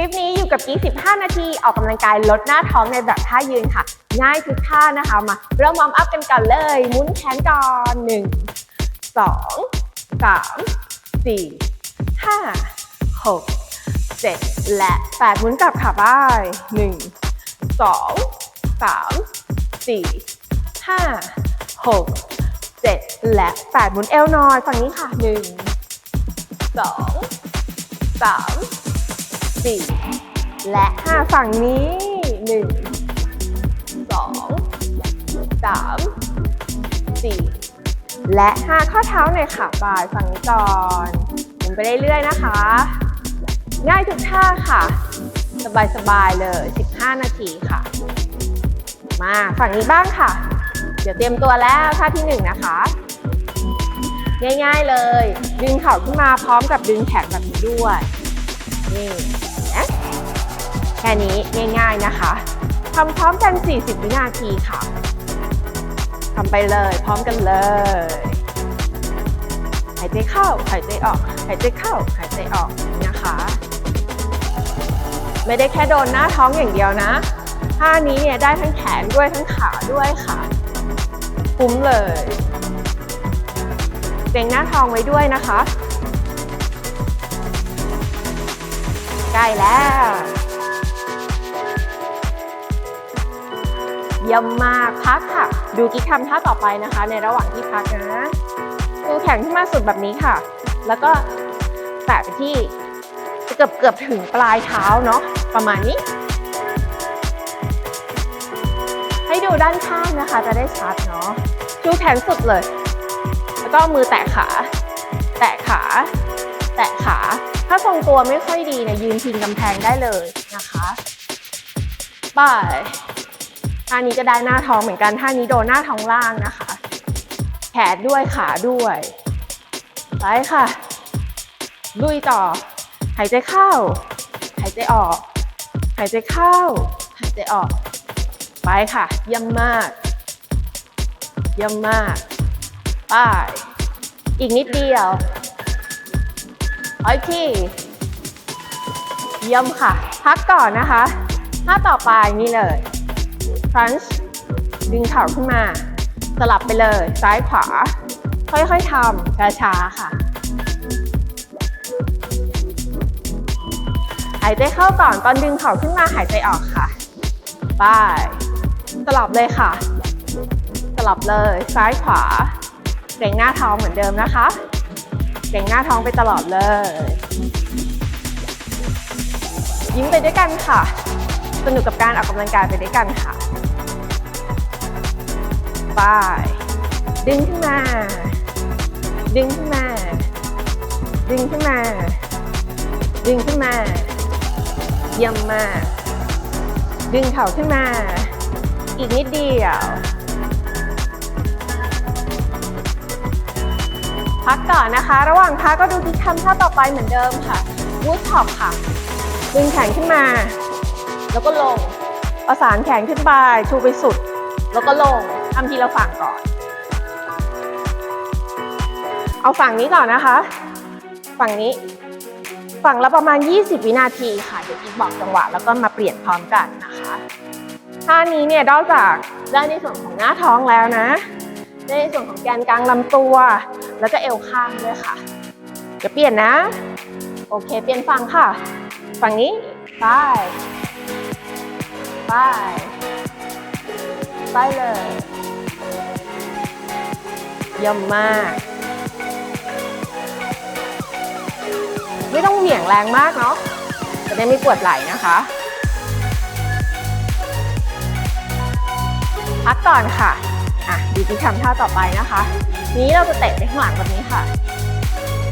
ลิปนี้อยู่กับกิ๊ก15 นาที ออกกำลังกายลดหน้าท้องในแบบท่ายืนค่ะ ง่ายทุกท่านะคะ มาเริ่มวอร์มอัพกันก่อนเลย หมุนแขนก่อน 1 2 3 4 5 6 7 และ 8 หมุนกลับค่ะบาย1 2 3 4 5 6 7 และ 8 หมุนเอวหนอยฝั่งนี้ค่ะ 1 2 3 สี่และห้าฝั่งนี้หนึ่งสองสามสี่และห้าข้อเท้าหน่อยค่ะบ่ายฝั่งนี้ก่อนหมุนไปเรื่อยๆนะคะ ง่ายทุกท่าค่ะ สบายๆเลย 15 นาทีค่ะ มาฝั่งนี้บ้างค่ะ เดี๋ยวเตรียมตัวแล้วท่าที่หนึ่งนะคะง่ายๆเลย ดึงเข่าขึ้นมาพร้อมกับดึงแขนแบบนี้ด้วย นี่ แค่นี้ง่าย ๆนะคะทำพร้อมกัน 40 วินาทีค่ะทำไปเลยพร้อมกันเลยหายใจเข้าหายใจออกหายใจเข้าหายใจออกนะคะ ไม่ได้แค่โดนหน้าท้องอย่างเดียวนะท่านี้เนี่ยได้ทั้งแขนด้วยทั้งขาด้วยค่ะคุ้มเลยเกรงหน้าท้องไว้ด้วยนะคะ ใกล้แล้ว เยี่ยมมากพักค่ะ ดูกิ๊กทำท่าต่อไปนะคะ ในระหว่างที่พักนะดูแขนขึ้นมาสุดแบบนี้ค่ะ แล้วก็แตะไปที่เกือบเกือบถึงปลายเท้าเนาะประมาณนี้ ให้ดูด้านข้างนะคะจะได้ชัดเนาะชูแขนสุดเลย แล้วก็มือแตะขา แตะขา แตะขา ถ้าทรงตัวไม่ค่อยดีเนี่ยยืนพิงกำแพงได้เลยนะคะบาย ท่านี้ก็ได้หน้าท้องเหมือนกันท่านี้โดนหน้าท้องล่างนะคะ แขนด้วยขาด้วย ไปค่ะ ลุยต่อ หายใจเข้า หายใจออก หายใจเข้า หายใจออก ไปค่ะ เยี่ยมมาก เยี่ยมมาก ไป อีกนิดเดียวโอเคเยี่ยมค่ะ พักก่อนนะคะท่าต่อไปนี่เลย crunch ดึงเข่าขึ้นมา สลับไปเลยซ้ายขวา ค่อยๆทำช้าๆค่ะ หายใจเข้าก่อนตอนดึงเข่าขึ้นมาหายใจออกค่ะไปสลับเลยค่ะ สลับเลยซ้ายขวาเกรงหน้าท้องเหมือนเดิมนะคะเกรงหน้าท้องไปตลอดเลย ยิ้มไปด้วยกันค่ะ สนุกกับการออกกำลังกายไปด้วยกันค่ะ ไป ดึงขึ้นมา ดึงขึ้นมา ดึงขึ้นมา ดึงขึ้นมา เยี่ยมมาก ดึงเข่าขึ้นมา อีกนิดเดียว พักก่อนนะคะ ระหว่างพักก็ดูที่ทำท่าต่อไปเหมือนเดิมค่ะวูดท็อปค่ะ ดึงแขนขึ้นมา แล้วก็ลงประสานแขนขึ้นไปชูไปสุด แล้วก็ลงำทีละฝั่งก่อน เอาฝั่งนี้ก่อนนะคะ ฝั่งนี้ฝั่งละประมาณ 20 วินาทีค่ะ เดี๋ยวอีกบอกจังหวะแล้วก็มาเปลี่ยนพร้อมกันนะคะท่านี้เนี่ยนอกจากได้ในส่วนของหน้าท้องแล้วนะ ได้ในส่วนของแกนกลางลำตัว แล้วก็เอวข้างด้วยค่ะจะเปลี่ยนนะ โอเค เปลี่ยนฝั่งค่ะ ฝั่งนี้ไปไปไปเลย เยี่ยมมาก ไม่ต้องเหวี่ยงแรงมากเนาะจะได้ไม่ปวดไหล่นะคะ พักก่อนค่ะ อะดูที่ทำท่าต่อไปนะคะ นี้เราจะเตะไปข้างหลังแบบนี้ค่ะ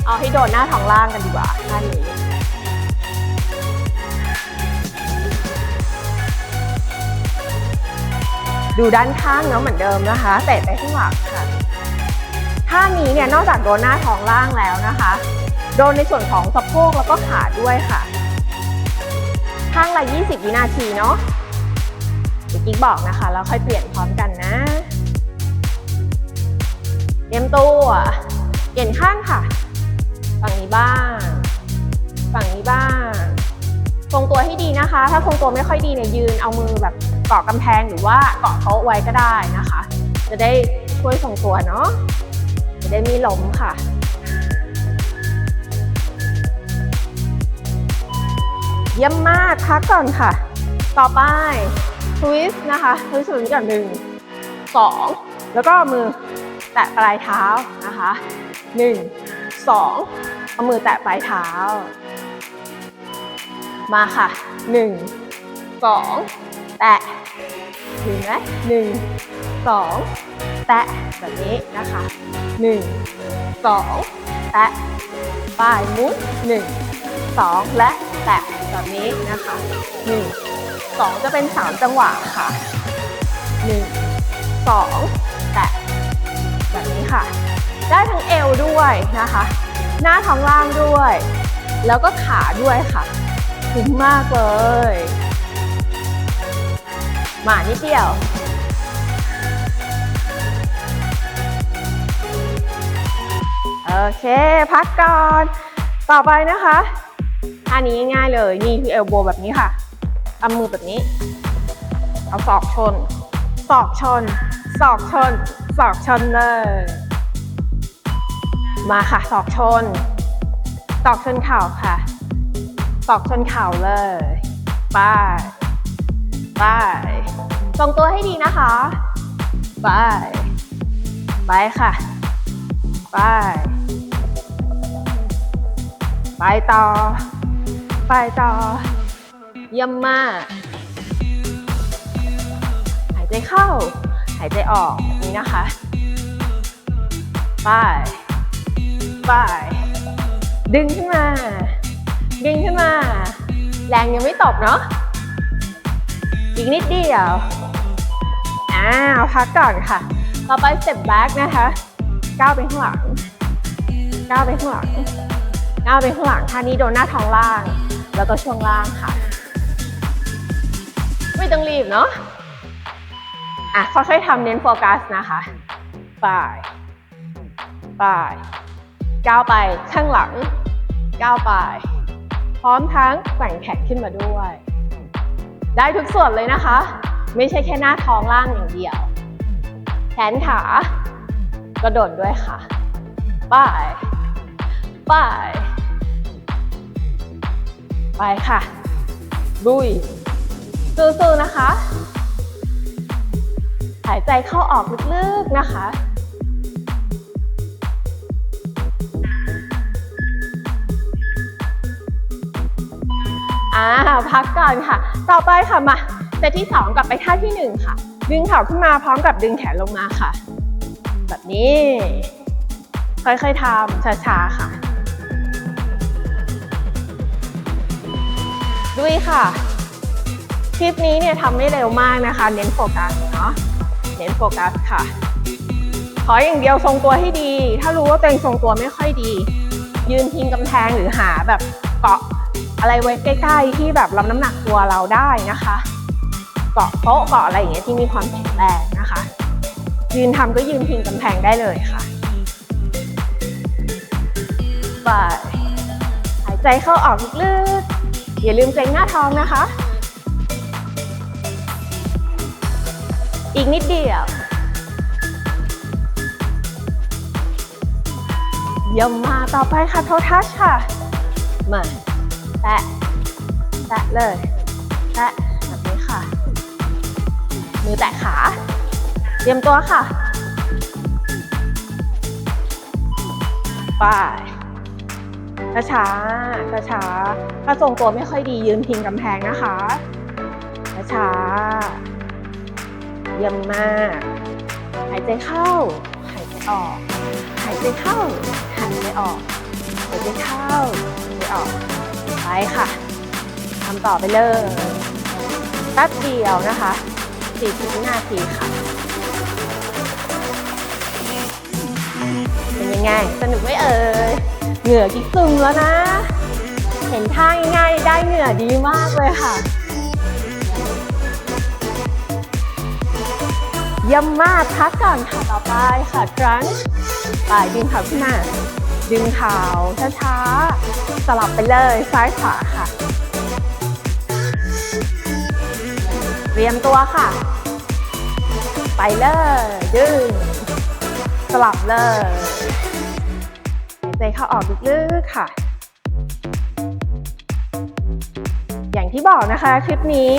เอาให้โดนหน้าท้องล่างกันดีกว่าท่านี้ดูด้านข้างเนาะเหมือนเดิมนะคะ เตะไปข้างหลังค่ะ ท่านี้เนี่ยนอกจากโดนหน้าท้องล่างแล้วนะคะ โดนในส่วนของสะโพกแล้วก็ขาด้วยค่ะ ข้างละ 20 วินาทีเนาะเดี๋ยวกิ๊กบอกนะคะ แล้วค่อยเปลี่ยนพร้อมกันนะเตรียมตัว เปลี่ยนข้างค่ะ ฝั่งนี้บ้าง ฝั่งนี้บ้างทรงตัวให้ดีนะคะ ถ้าทรงตัวไม่ค่อยดีเนี่ยยืนเอามือแบบเกาะกำแพงหรือว่าเกาะโต๊ะไว้ก็ได้นะคะ จะได้ช่วยทรงตัวเนาะจะ ได้ไมีล้มค่ะ เยี่ยมมากพักก่อนค่ะ ต่อไปทวิสต์นะคะทวิสต์แบบนี้ก่อนหนึ่งสองแล้วก็มือแตะปลายเท้านะคะหนึ่งสองเอามือแตะปลายเท้า มาค่ะหนึ่งสองแตะถึงไหมหนึ่งสอง แตะแบบนี้นะคะหนึ่งสองแตะป้ายมุดหนึ่งสองและแตะแบบนี้นะคะหนึ่งสองจะเป็นสามจังหวะค่ะหนึ่งสองแตะแบบนี้ค่ะ ได้ทั้งเอวด้วยนะคะ หน้าท้องล่างด้วย แล้วก็ขาด้วยค่ะคุ้มมากเลย มานิดเดียว โอเค พักก่อน ต่อไปนะคะอันนี้ง่ายเลยนี่คือเอลโบแบบนี้ค่ะเอามือแบบนี้ เอาศอกชน ศอกชน ศอกชน ศอกชนเลย มาค่ะ ศอกชน ศอกชนเข่าค่ะ ศอกชนเข่าเลยไปไปทรงตัวให้ดีนะคะไปไปค่ะไป ไปต่อ ไปต่อ เยี่ยมมาก หายใจเข้า หายใจออกนี้นะคะ ไป ไป ดึงขึ้นมา ดึงขึ้นมา แรงยังไม่ตกเนาะ อีกนิดเดียว อ้าว พักก่อนค่ะ ต่อไป step back นะคะ ก้าวไปข้างหลัง ก้าวไปข้างหลัง ก้าวไปข้างหลังท่านี้โดนหน้าท้องล่าง แล้วก็ช่วงล่างค่ะ ไม่ต้องรีบเนาะอะค่อยๆทำเน้นโฟกัสนะคะไปไปก้าวไปข้างหลัง ก้าวไป พร้อมทั้งแกว่งแขนขึ้นมาด้วย ได้ทุกส่วนเลยนะคะ ไม่ใช่แค่หน้าท้องล่างอย่างเดียว แขนขากระโดดด้วยค่ะไปไป ไปค่ะลุยสู้ๆนะคะ หายใจเข้าออกลึกๆนะคะอ่าพักก่อนค่ะ ต่อไปค่ะมาเซตที่ 2 กลับไปท่าที่ 1 ค่ะ ดึงเข่าขึ้นมาพร้อมกับดึงแขนลงมาค่ะ แบบนี้ ค่อยๆทำช้าๆค่ะ ด้วยค่ะ คลิปนี้เนี่ยทำไม่เร็วมากนะคะ เน้นโฟกัสเนาะ เน้นโฟกัสค่ะ ขออย่างเดียวทรงตัวให้ดี ถ้ารู้ว่าตัวเองทรงตัวไม่ค่อยดี ยืนพิงกำแพงหรือหาแบบเกาะอะไรไว้ใกล้ๆที่แบบรับน้ำหนักตัวเราได้นะคะ เกาะโต๊ะเกาะอะไรอย่างเงี้ยที่มีความแข็งแรงนะคะ ยืนทำก็ยืนพิงกำแพงได้เลยค่ะไปหายใจเข้าออกลึกๆ อย่าลืมเกรงหน้าท้องนะคะ อีกนิดเดียวเยี่ยมมาต่อไปค่ะโททัชค่ะ มาแตะแตะเลย แตะแบบนี้ค่ะ มือแตะขา เตรียมตัวค่ะ ไป ช้าช้าช้าช้าๆถ้าทรงตัวไม่ค่อยดียืนพิงกำแพงนะคะ ช้าช้าเยี่ยมมาก หายใจเข้า หายใจออก หายใจเข้า หายใจออก หายใจเข้า หายใจออก ไปค่ะทำต่อไปเลยแป๊บเดียวนะคะ40วินาทีค่ะ เป็นยังไง สนุกไหมเอ่ย เหงื่อกิ๊กซึมแล้วนะ เห็นท่าง่ายๆได้เหงื่อดีมากเลยค่ะเยี่ยมมากพักก่อนค่ะต่อไปค่ะครั้งไปดึงเข่าขึ้นมาดึงเข่าช้าๆสลับไปเลยซ้ายขวาค่ะเรียมตัวค่ะ ไปเลย ดึง สลับเลย ใจเข้าออกลึกๆค่ะ อย่างที่บอกนะคะคลิปนี้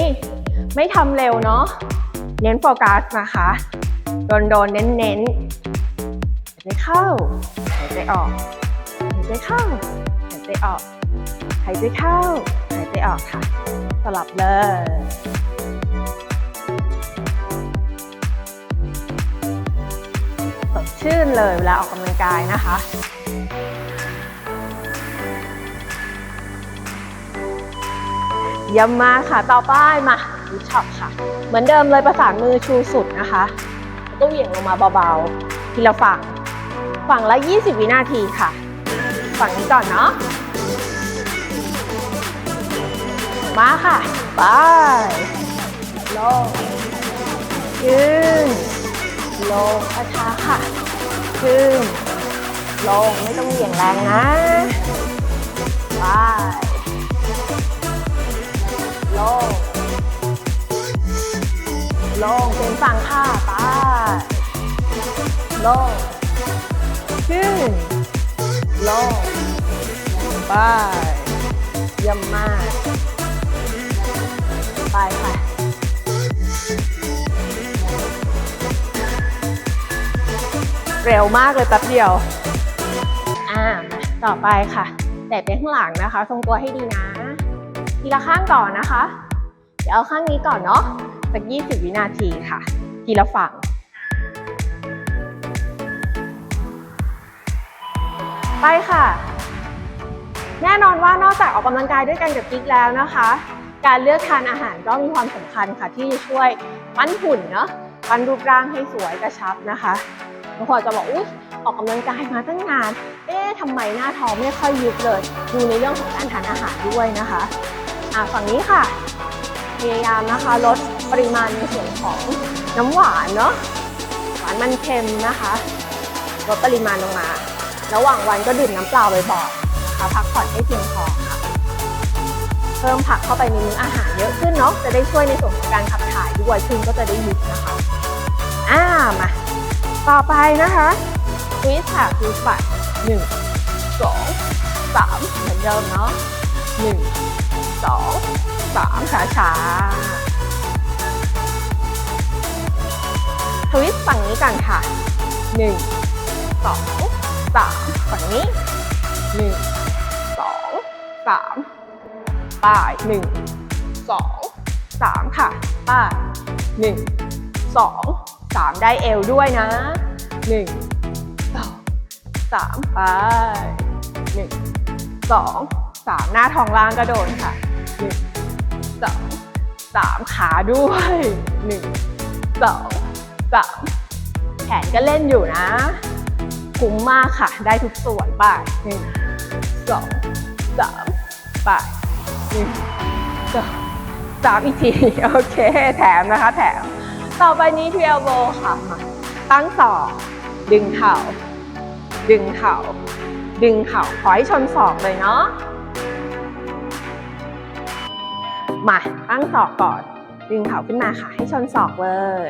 ไม่ทำเร็วเนาะเน้นโฟกัสนะคะ โดนโดนๆเน้นเน้นๆหายใจเข้าหายใจออกหายใจเข้าหายใจออกหายใจเข้าหายใจออกค่ะ สลับเลยสดชื่นเลยเวลาออกกำลังกายนะคะ เยี่ยมมากค่ะ ต่อไปมาดูช็อปค่ะ เหมือนเดิมเลยประสานมือชูสุดนะคะแล้วก็เหวี่ยงลงมาเบาๆ ทีละฝั่ง ฝั่งละ 20 วินาทีค่ะ ฝั่งนี้ก่อนเนาะ มาค่ะ ไปลงยืนลงช้าๆค่ะขึ้นลงไม่ต้องเหวี่ยงแรงนะไป ลง ลงเป็นฝั่งค่ะไปลง ขึ้น ลง ไปเยี่ยมมาก ไปค่ะเร็วมากเลยแป๊บเดียว อ่ามาต่อไปค่ะ แต่เป็นข้างหลังนะคะ ทรงตัวให้ดีนะ ทีละข้างก่อนนะคะ เดี๋ยวเอาข้างนี้ก่อนเนาะสัก 20 วินาทีค่ะ ทีละฝั่งไปค่ะ แน่นอนว่านอกจากออกกำลังกายด้วยกันกับกิ๊กแล้วนะคะ การเลือกทานอาหารก็มีความสำคัญค่ะ ที่จะช่วยปั้นหุ่นเนาะปั้นรูปร่างให้สวยกระชับนะคะบางคนจะบอกอุ้ยออกกำลังกายมาตั้งนาน เอ๊ะทำไมหน้าท้องไม่ค่อยยุบเลย ดูในเรื่องของการทานอาหารด้วยนะคะ อะฝั่งนี้ค่ะพยายามนะคะลดปริมาณในส่วนของน้ำหวานเนาะหวานมันเค็มนะคะลดปริมาณลงมา ระหว่างวันก็ดื่มน้ำเปล่าบ่อยๆนะคะพักผ่อนให้เพียงพอค่ะเพิ่มผักเข้าไปในมื้ออาหารเยอะขึ้นเนาะจะได้ช่วยในส่วนของการขับถ่ายด้วยคุณก็จะได้ยุบนะคะอ่ามาต่อไปนะคะทวิสค่ะคือฝัดหนึ่งสองสามเหมือนเดิมเนาะหนึ่ง สองสามช้าช้าทวิสฝั่งนี้กันค่ะหนึ่งสองสามฝั่งนี้หนึ่งสองสามป้ายหนึ่งสองสามค่ะป้ายหนึ่งสองสามได้เอวด้วยนะหนึ่งสองสามไปหนึ่งสองสามหน้าท้องล่างกระโดดค่ะ หนึ่งสองสามขาด้วยหนึ่งสองสามแขนก็เล่นอยู่นะ คุ้มมากค่ะ ได้ทุกส่วนไปหนึ่งสองสามไปหนึ่งสองสามอีกที โอเค แถมนะคะ แถม ต่อไปนี้ทีเอลโบค่ะมาตั้งศอกดึงเข่า ดึงเข่า ดึงเข่าขอให้ชนศอกเลยเนาะ มาตั้งศอกก่อน ดึงเข่าขึ้นมาค่ะ ให้ชนศอกเลย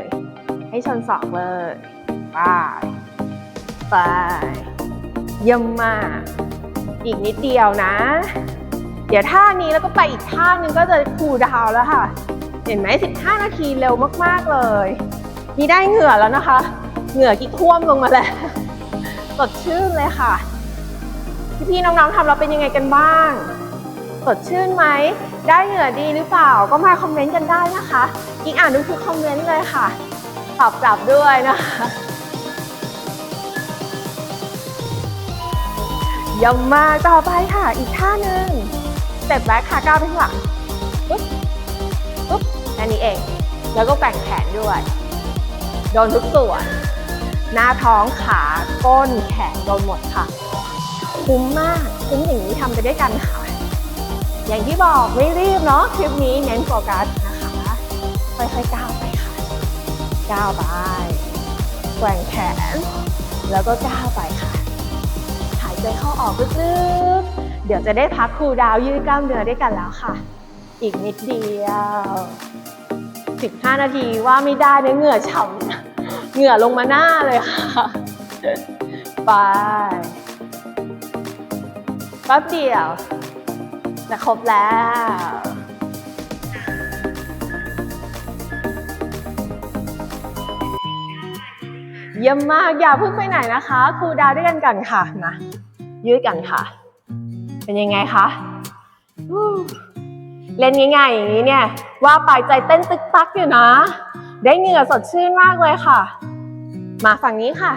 ให้ชนศอกเลยไปไปเยี่ยมมาก อีกนิดเดียวนะ เดี๋ยวท่านี้แล้วก็ไปอีกท่านึงก็จะคูลดาวแล้วค่ะ เห็นไหม15 นาทีเร็วมากๆเลย นี่ได้เหงื่อแล้วนะคะ เหงื่อกิ๊กท่วมลงมาแล้วสดชื่นเลยค่ะ พี่ๆน้องๆทำแล้วเป็นยังไงกันบ้าง สดชื่นไหม ได้เหงื่อดีหรือเปล่าก็มาคอมเมนต์กันได้นะคะกิ๊กอ่านทุกคอมเมนต์เลยค่ะ ตอบกลับด้วยนะคะเยำมาต่อไปค่ะอีกท่าหนึ่งสเต็ปแบ็คค่ะก้าวไปข้างหลังปุ๊บปุ๊บแค่นี้เอง แล้วก็แกว่งแขนด้วย โดนทุกส่วน หน้าท้องขาก้นแขนโดนหมดค่ะ คุ้มมาก คุ้มอย่างนี้ทำไปด้วยกันค่ะ อย่างที่บอกไม่รีบเนาะคลิปนี้เน้นโฟกัสนะคะค่อยๆก้าวไปค่ะก้าวไปแกว่งแขน แล้วก็ก้าวไปค่ะหายใจเข้าออกลึกๆเดี๋ยวจะได้พักคูลดาวยืดกล้ามเนื้อด้วยกันแล้วค่ะ อีกนิดเดียว 15 นาทีว่าไม่ได้เนี่ยเหงื่อฉ่ำเหงื่อลงมาหน้าเลยค่ะ ไปแป๊บเดียว จะครบแล้วเยี่ยมมากอย่าเพิ่งไปไหนนะคะครูดาวด้วยกันก่อนค่ะมายืดกันค่ะ เป็นยังไงคะเล่นง่ายๆอย่างนี้เนี่ย ว่าไปใจเต้นตึกตักอยู่นะ ได้เหงื่อสดชื่นมากเลยค่ะ มาฝั่งนี้ค่ะ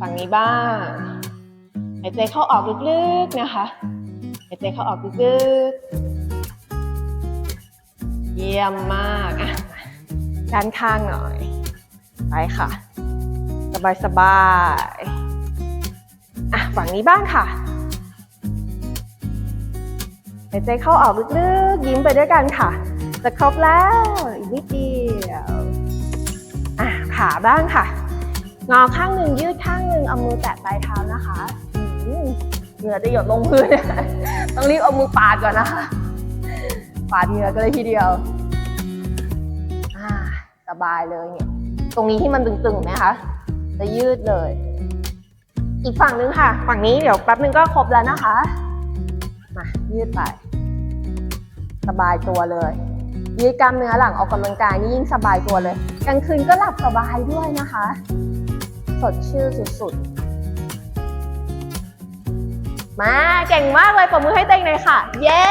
ฝั่งนี้บ้างหายใจเข้าออกลึกๆนะคะ หายใจเข้าออกลึกๆเยี่ยมมากอะด้านข้างหน่อย ไปค่ะ สบายสบายอะฝั่งนี้บ้างค่ะหายใจเข้าออกลึกๆยิ้มไปด้วยกันค่ะ จะครบแล้วอีกนิดเดียวอะขาบ้างค่ะ งอข้างหนึ่งยืดข้างหนึ่งเอามือแตะปลายเท้านะคะ เหงื่อจะหยดลงพื้นต้องรีบเอามือปาดก่อนนะคะปาดเหงื่อกันเลยทีเดียวสบายเลยเนี่ย ตรงนี้ที่มันตึงๆไหมคะจะยืดเลย อีกฝั่งนึงค่ะ ฝั่งนี้เดี๋ยวแป๊บนึงก็ครบแล้วนะคะ มายืดไป สบายตัวเลย ยืดกล้ามเนื้อหลังออกกำลังกายนี่ยิ่งสบายตัวเลย กลางคืนก็หลับสบายด้วยนะคะ สดชื่นสุดๆ มาเก่งมากเลยปรบมือให้เต็งเลยค่ะ เย้